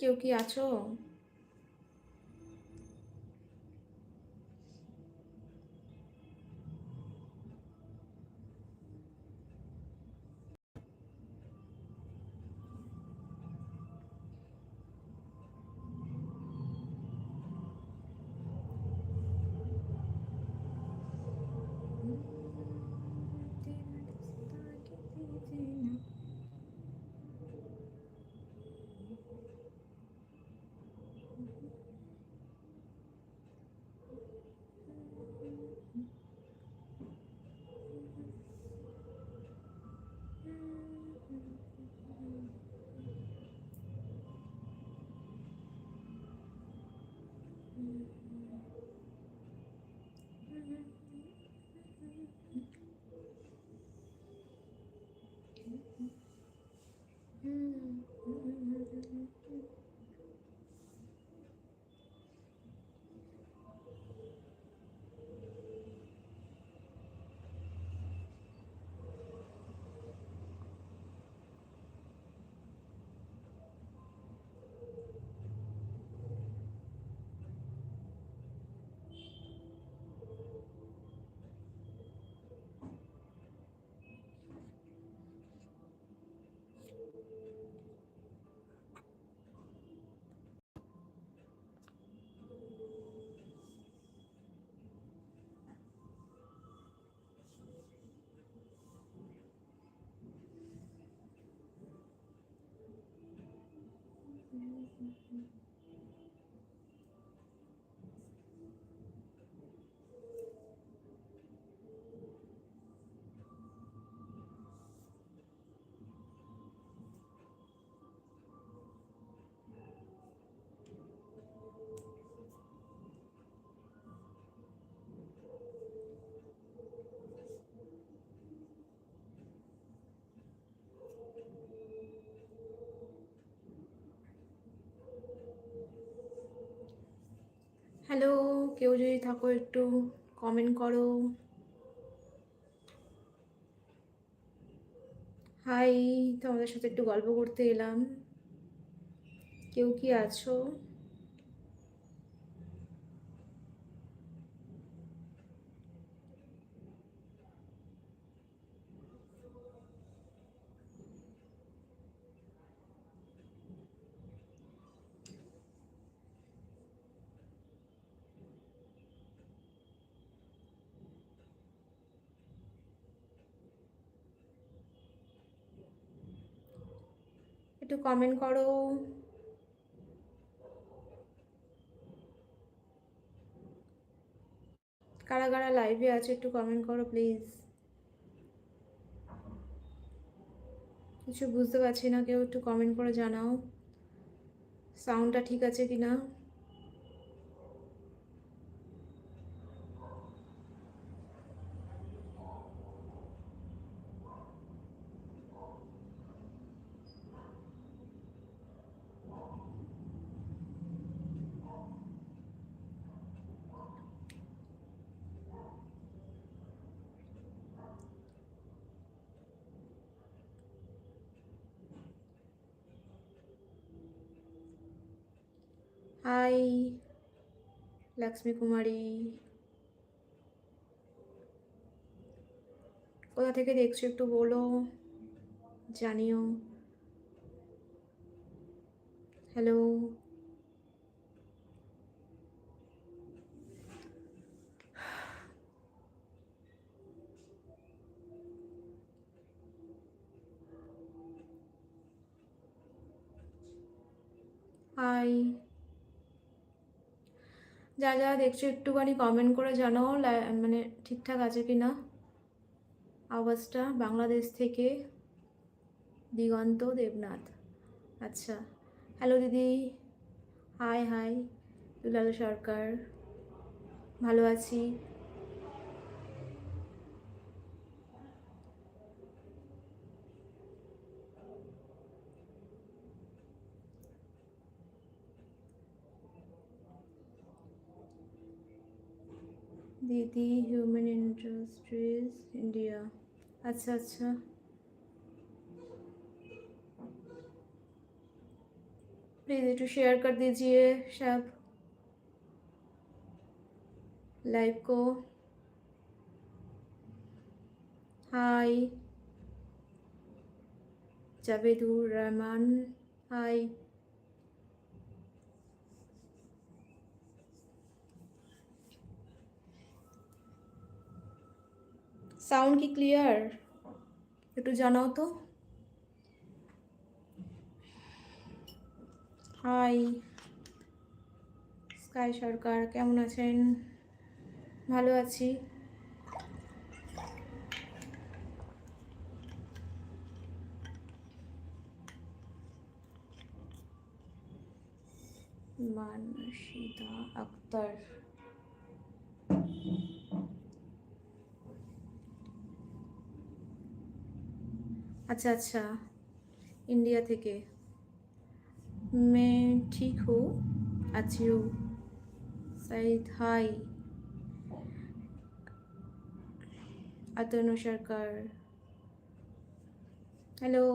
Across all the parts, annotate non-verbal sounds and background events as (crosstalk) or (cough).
কেউ কি আছো? কেউ যদি থাকো একটু কমেন্ট করো। হাই তোমাদের সাথে একটু গল্প করতে এলাম। কেউ কি আছো? একটু কমেন্ট করো। কারা কারা লাইভে আছে একটু কমেন্ট করো প্লিজ কিছু বুঝতে পারছি না, কেউ একটু কমেন্ট করে জানাও। সাউন্ডটা ঠিক আছে কি না হাই লক্ষ্মী কুমারী কোথা থেকে দেখছ একটু বলো জানিও। হ্যালো হাই যা যা দেখছ, একটুখানি কমেন্ট করে জানাও মানে ঠিকঠাক আছে কি না আওয়াজটা বাংলাদেশ থেকে দিগন্ত দেবনাথ। আচ্ছা হ্যালো দিদি। Hi hi Dulal Sarkar. ভালো আছি। दीदी ह्यूमन इंडस्ट्रीज़ इंडिया। अच्छा अच्छा। प्लीज़ एक शेयर कर दीजिए सब लाइव को। Hi Javedur Rahman hi sound কি ক্লিয়ার? একটু জানাও তো। হাই, স্কাই সরকার, কেমন আছেন? ভালো আছি। মানসিদা আক্তার। अच्छा अच्छा इंडिया থেকে मैं ठीक हूँ अच्छी हूँ सईद हाय अतनु सरकार हेलो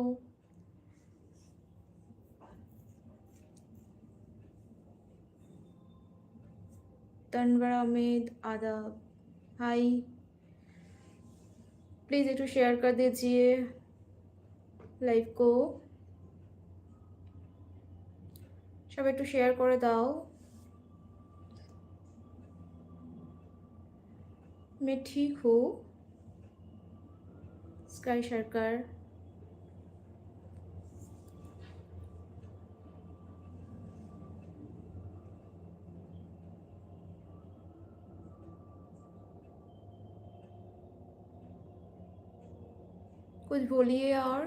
तनवर अहमेद आदाब हाय प्लीज़ एक शेयर कर दीजिए লাইভ কো সবাই একটু শেয়ার করে দাও मैं ठीक हूँ स्काई सरकार कुछ बोलिए और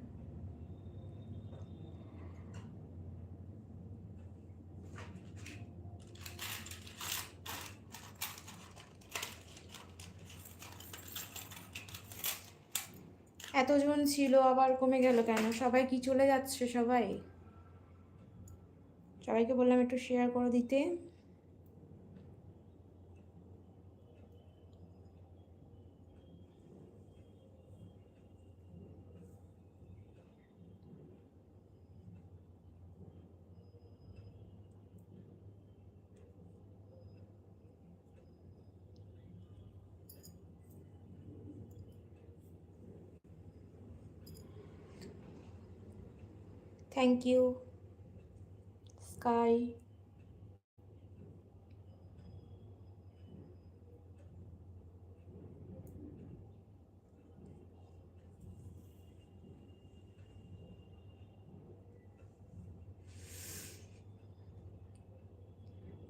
এতজন ছিল, আবার কমে গেল কেন? সবাই কি চলে যাচ্ছে সবাই? সবাইকে বললাম একটু শেয়ার করে দিতে। থ্যাংক ইউ স্কাই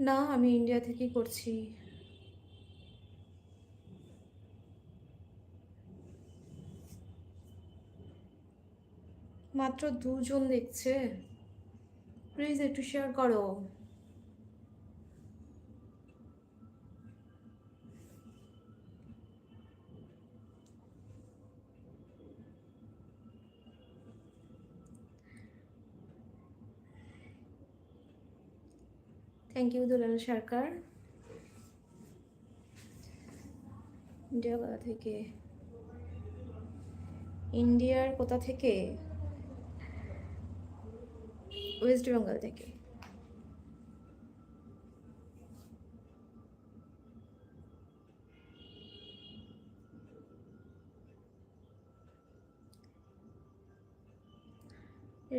না আমি ইন্ডিয়া থেকেই করছি। মাত্র দুজন দেখছে। প্লিজ একটু শেয়ার করো। Thank you Dulal Sarkar. India কোথা থেকে? ইন্ডিয়ার কোথা থেকে? ওয়েস্ট বেঙ্গল থেকে।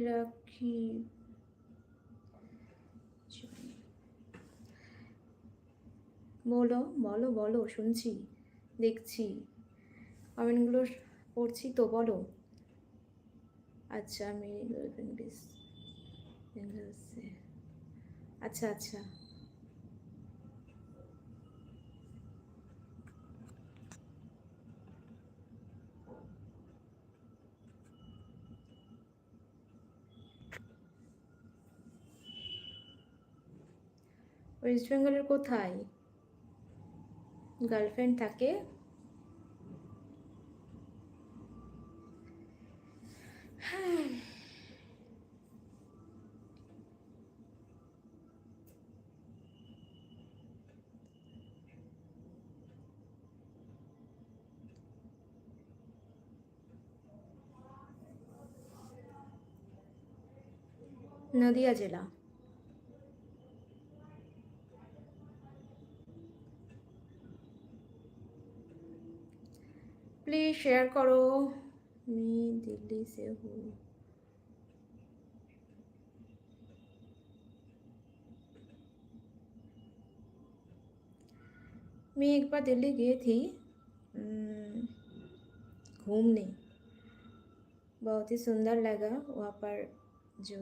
রাখি। বলো বলো বলো, শুনছি, দেখছি। কমেন্টগুলো পড়ছি তো বলো। আচ্ছা আমি আচ্ছা আচ্ছা ওয়েস্ট বেঙ্গলের কোথায়? গার্লফ্রেন্ড থাকে? নদিয়া জেলা प्लीज शेयर करो मैं दिल्ली से हूँ मैं एक बार दिल्ली गई थी हम्म, घूमने बहुत ही सुंदर लगा वहाँ पर जो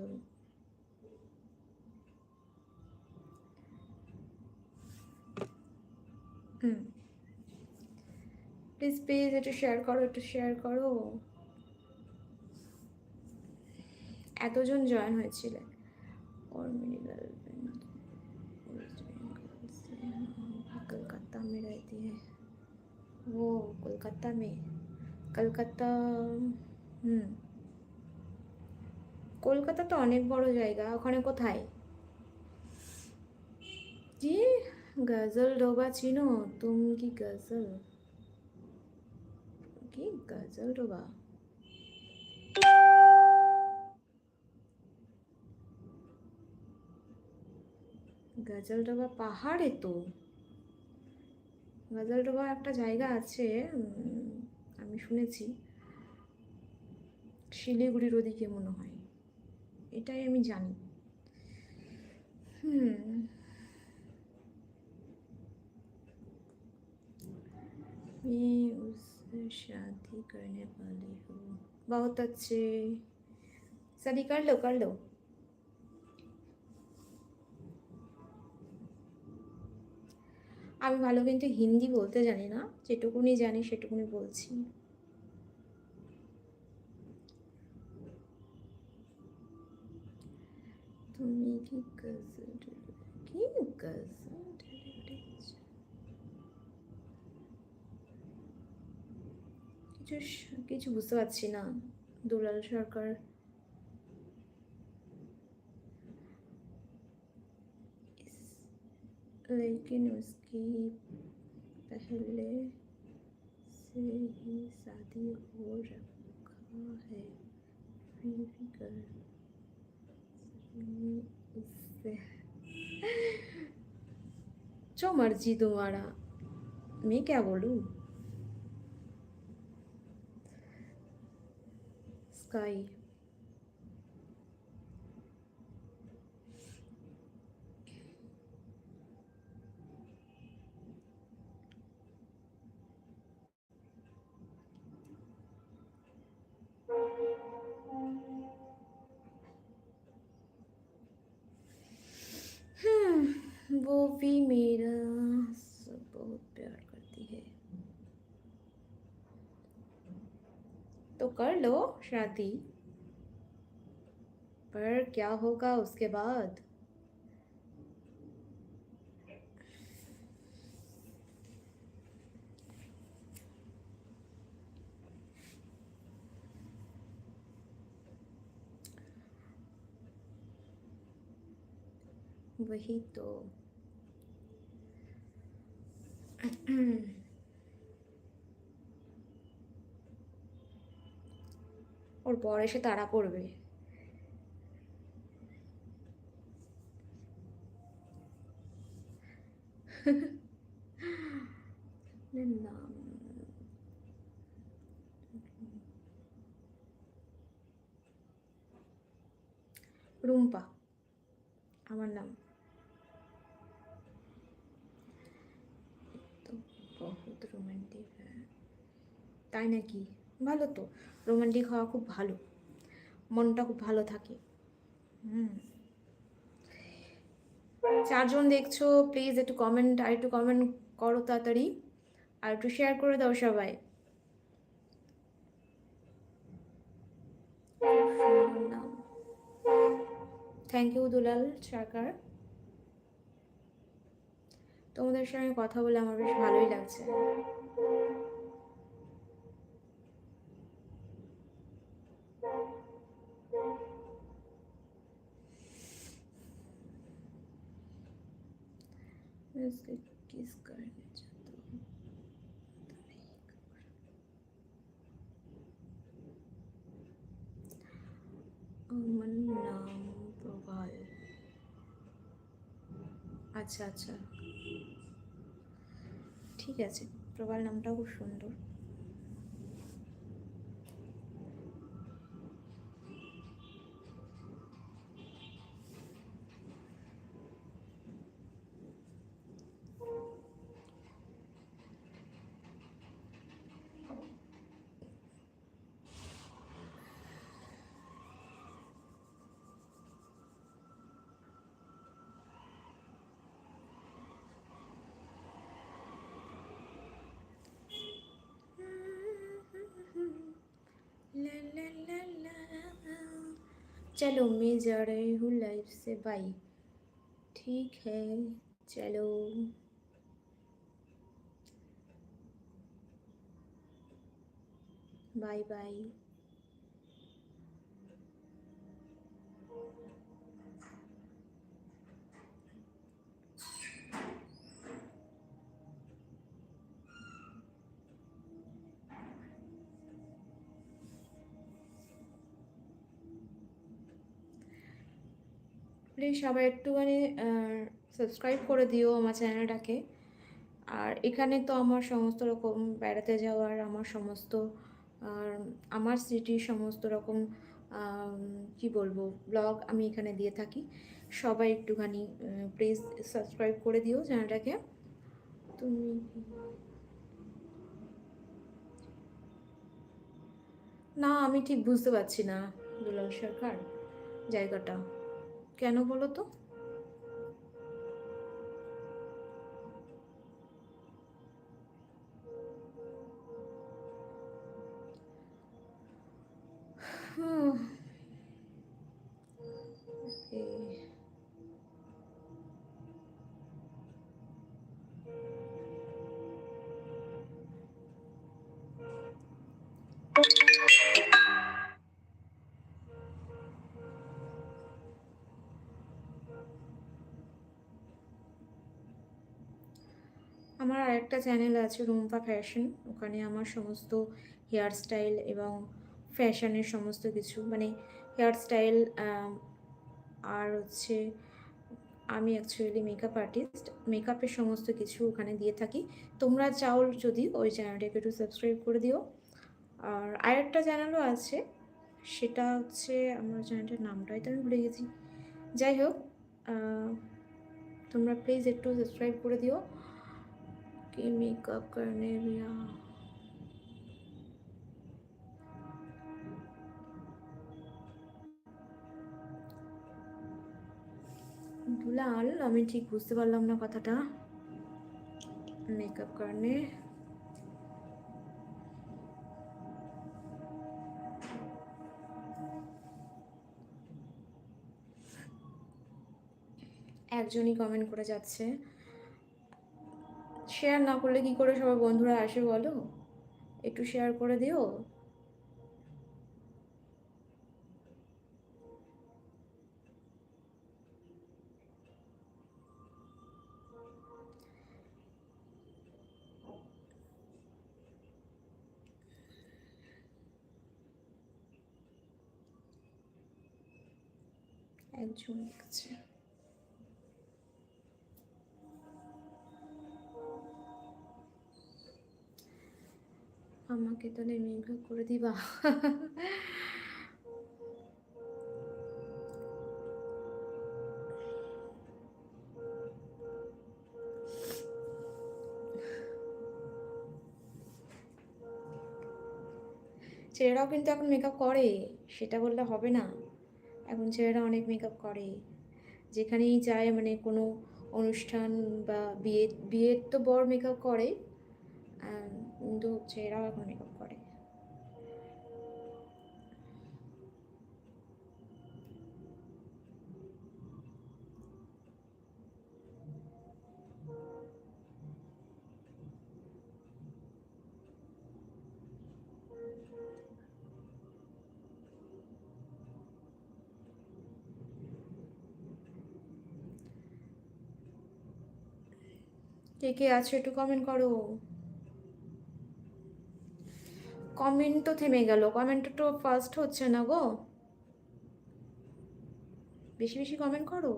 হুম। প্লিজ প্লিজ একটু শেয়ার করো, একটু শেয়ার করো। এতজন জয়েন হয়েছিলেন। ওর কলকাতা মে রহতি ও, কলকাতা মে, কলকাতা, হুম। কলকাতা তো অনেক বড় জায়গা, ওখানে কোথায়? জি? গজল ডোবা চিনো তুমি কি গজল কি গজল ডোবা গজল ডোবা পাহাড়ে তো গজল ডোবা একটা জায়গা আছে আমি শুনেছি। শিলিগুড়ির ওদিকে মনে হয়। এটাই আমি জানি। হুম। मैं उससे शादी करने वाली हूँ बहुत अच्छे शादी कर लो कर लो আমি ভালো কিন্তু হিন্দি বলতে জানি না যেটুকুনি জানি সেটুকুনি বলছি তুমি কি গজল কি কিছু স- কিছু বুঝতে পারছি না দুলাল সরকার इस- लेकिन उसकी पहले से ही शादी हो रखा है फिर भी कर उससे जो मर्जी तुम्हारा मैं क्या बोलूँ स्काई हम्म, वो भी मेरा कर लो शादी पर क्या होगा उसके बाद? वही तो। (clears throat) (clears throat) (clears throat) ওর পর এসে তাড়া করবে। রুম্পা আমার নাম। বহুত রোমান্টিক তাই নাকি? ভালো তো? রোমান্টিক হওয়া খুব ভালো। মনটা খুব ভালো থাকে। হুম। চারজন দেখছ প্লিজ একটু কমেন্ট আর একটু কমেন্ট করো তাড়াতাড়ি। আর একটু শেয়ার করে দাও সবাই। থ্যাংক ইউ দুলাল সরকার তোমাদের সঙ্গে কথা বলে আমার বেশ ভালোই লাগছে। इसके किस करने चाहता हूँ আমার নাম প্রবাল আচ্ছা আচ্ছা ঠিক আছে প্রবাল নামটাও খুব সুন্দর चलो मैं जा रही हूँ लाइव से बाय ठीक है चलो. बाय बाय প্লিজ সবাই একটুখানি সাবস্ক্রাইব করে দিও আমার চ্যানেলটাকে আর এখানে তো আমার সমস্ত রকম বেড়াতে যাওয়ার, আমার সমস্ত আমার স্মৃতির সমস্ত রকম কি বলব ব্লগ আমি এখানে দিয়ে থাকি। সবাই একটুখানি প্লিজ সাবস্ক্রাইব করে দিও চ্যানেলটাকে তুমি না, আমি ঠিক বুঝতে পারছি না, দুলাল সরকার, জায়গাটা। কেন বলো তো? আমার আরেকটা চ্যানেল আছে রুম্পা ফ্যাশন ওখানে আমার সমস্ত হেয়ার স্টাইল এবং ফ্যাশনের সমস্ত কিছু মানে হেয়ার স্টাইল আর হচ্ছে আমি অ্যাকচুয়ালি মেকআপ আর্টিস্ট মেকআপের সমস্ত কিছু ওখানে দিয়ে থাকি। তোমরা চাও যদি ওই চ্যানেলটাকে একটু সাবস্ক্রাইব করে দিও। আর আরেকটা চ্যানেলও আছে, সেটা হচ্ছে আমার চ্যানেলটার নামটাই তো আমি ভুলে গেছি। যাই হোক তোমরা প্লিজ একটু সাবস্ক্রাইব করে দিও। कि मेकअप करने भी দুলাল আমি ঠিক বুঝতে পারলাম না কথাটা মেকআপ করনে একজনই কমেন্ট করে যাচ্ছে শেয়ার না করলে কি করে সবাই বন্ধুরা আসে বলো? একটু শেয়ার করে দিও। একজন আছে। আমাকে তাহলে মেঘা করে দিবা। ছেলেরাও কিন্তু এখন মেকআপ করে, সেটা বললে হবে না। এখন ছেলেরা অনেক মেকআপ করে। যেখানেই যায় মানে কোনো অনুষ্ঠান বা বিয়ে, বিয়ের তো বড় মেকআপ করে কিন্তু হচ্ছে এরাও এখন এরকম করে। কে কে আছে একটু কমেন্ট করো। কমেন্ট তো থেমে গেল। কমেন্ট তো ফার্স্ট হচ্ছে না গো। বেশি বেশি কমেন্ট করো।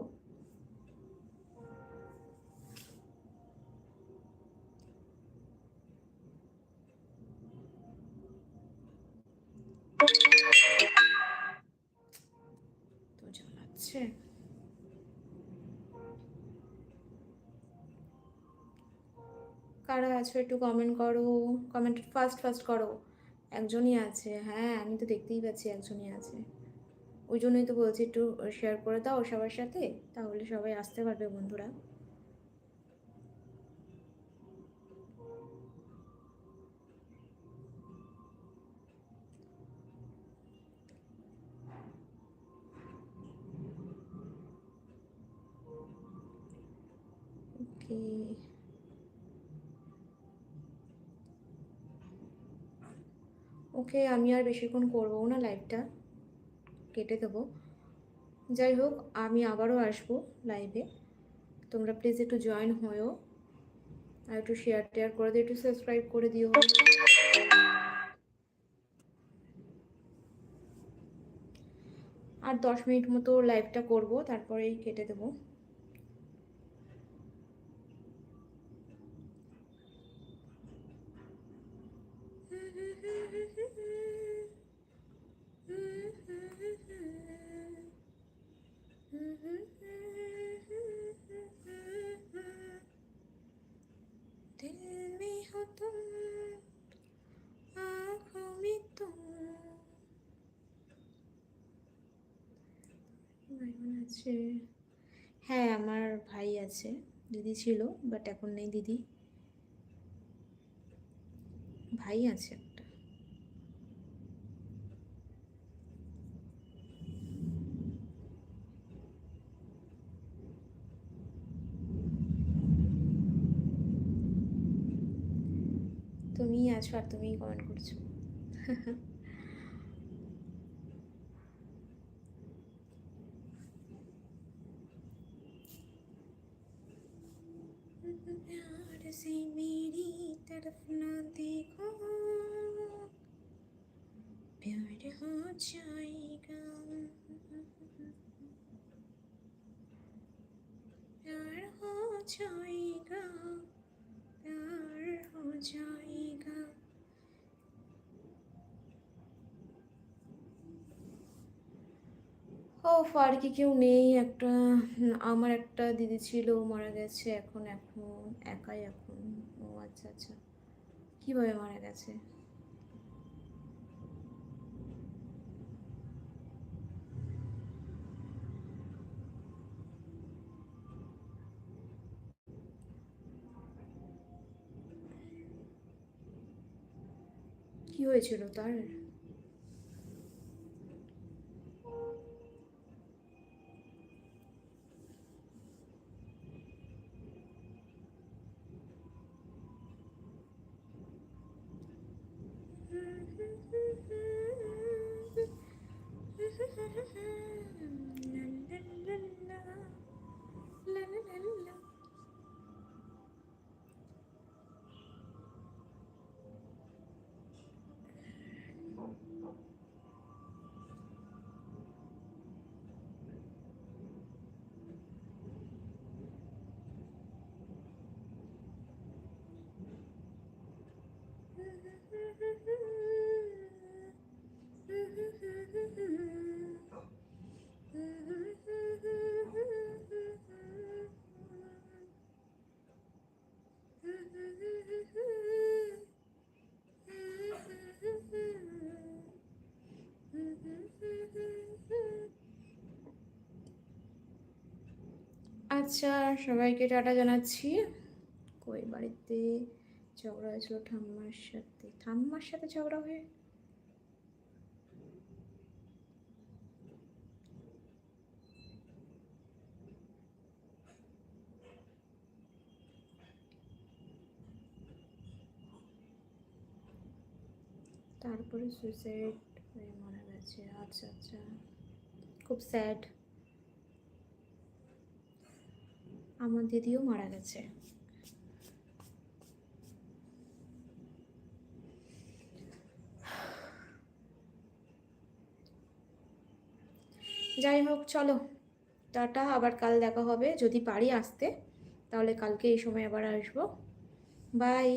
তো কারা আছো একটু কমেন্ট করো। কমেন্ট ফার্স্ট ফার্স্ট করো। একজনই আছে হ্যাঁ আমি তো দেখতেই পাচ্ছি একজনই আছে। ওই জন্যই তো বলছি একটু শেয়ার করে দাও সবার সাথে, তাহলে সবাই আসতে পারবে বন্ধুরা। ওকে আমি আর বেশিক্ষণ করব না লাইভটা কেটে দেবো। যাই হোক, আমি আবারও আসব লাইভে তোমরা প্লিজ একটু জয়েন হয়েও আর একটু শেয়ার টেয়ার করে দিও, একটু সাবস্ক্রাইব করে দিও। আর দশ মিনিট মতো লাইভটা করব, তারপরেই কেটে দেবো। দিদি ছিল বাট এখন নেই দিদি। ভাই আছে একটা। তুমিই আছো আর তুমিই কমেন্ট করছ। (laughs) আর জায়গা প্যার জায়গা প্যার জায়গা ও আর কি কেউ নেই, একটা, আমার একটা দিদি ছিল মারা গেছে, এখন এখন, একাই এখন, ও আচ্ছা আচ্ছা। কীভাবে মারা গেছে? কি হয়েছিল তার? আচ্ছা সবাইকে টাটা জানাচ্ছি। কই বাড়িতে ঝগড়া হয়েছিল ঠাম্মার সাথে? ঠাম্মার সাথে ঝগড়া হয়ে? তারপরে সুইসাইড হয়ে মারা গেছে। আচ্ছা আচ্ছা। খুব স্যাড আমার দিদিও মারা গেছে। যাই হোক, চলো। টাটা, আবার কাল দেখা হবে। যদি পারি আসতে, তাহলে কালকে এই সময় আবার আসব। বাই।